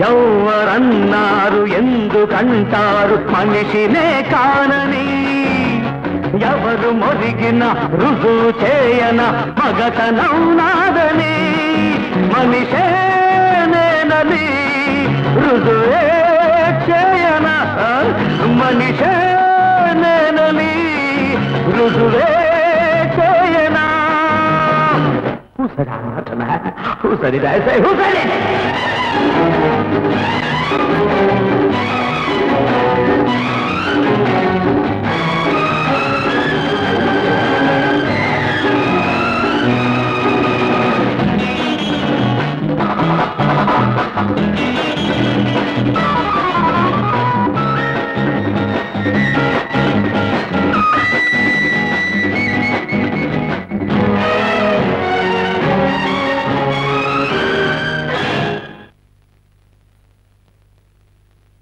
ఎవరన్నారు ఎందుకంటారు? మనిషినే కానని. ఎవరు మొరిగిన రుజువు చేయన మగతనం నాదని. మనిషే నేనని రుజువే చేయన మనిషే నేనని రుజువే చేయనా. Who said I'm Thank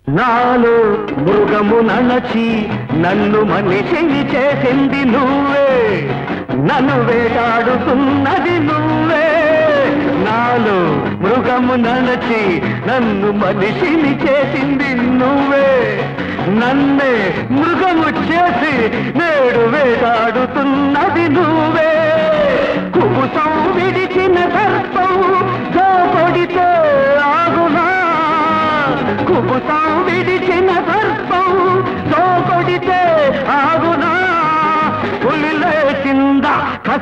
నాలో మృగము నణచి నన్ను మనిషిని చేసింది నువ్వే. నన్ను వేటాడుతున్నది నువ్వే. నాలో మృగము నణచి నన్ను మనిషిని చేసింది నువ్వే. నన్నే మృగము చేసి నేడు వేటాడుతున్నది నువ్వే. కుబుసం విడిచిన సర్పం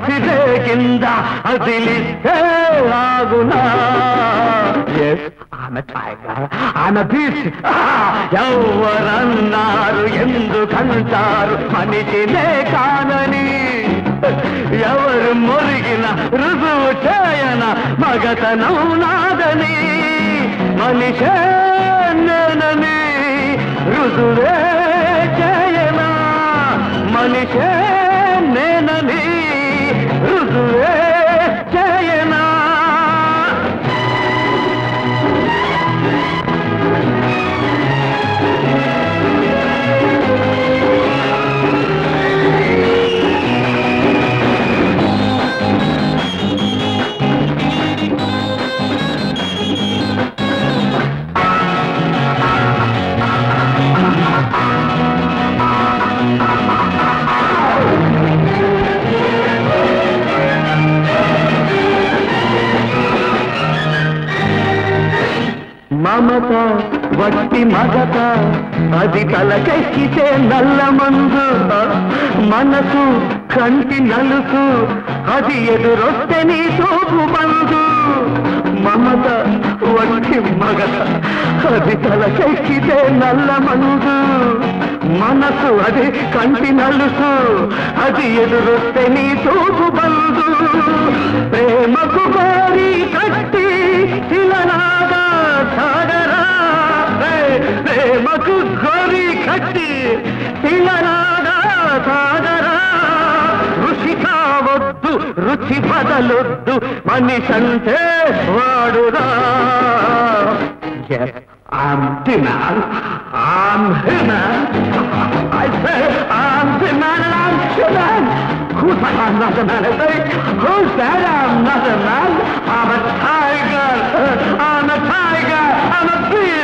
కసిలే కింద అదిలిస్తే ఆగునా. ఆమె ఆమె బీచ్. ఎవరన్నారు ఎందుకంటారు? మనిషినే కానని. ఎవరు మురిగిన రుజువు చేయన మగతనం నాదని. మనిషే నేనని రుజువే చేయనా. మనిషే నేనని మమత వట్టి మగత అది తలకెక్కితే నల్ల మందు. మనసు కంటి నలుసు అది ఎదురొస్తే నీ చూపు బంధు మమత వట్టి మగత అది తలకెక్కితే నల్ల మందు. మనసు అది కంటి నలుసు అది ఎదురొస్తే నీ తోపు బంధు ప్రేమకు బారి కట్టి మనిషి బదలొద్దు మనిషంటే వాడురా Yes, I'm dinner. I'm dinner. I say I'm dinner and I'm dinner. Who's that? I'm not a man. I say, who's that? I'm not a man. I'm a tiger. I'm a tiger. I'm a beast.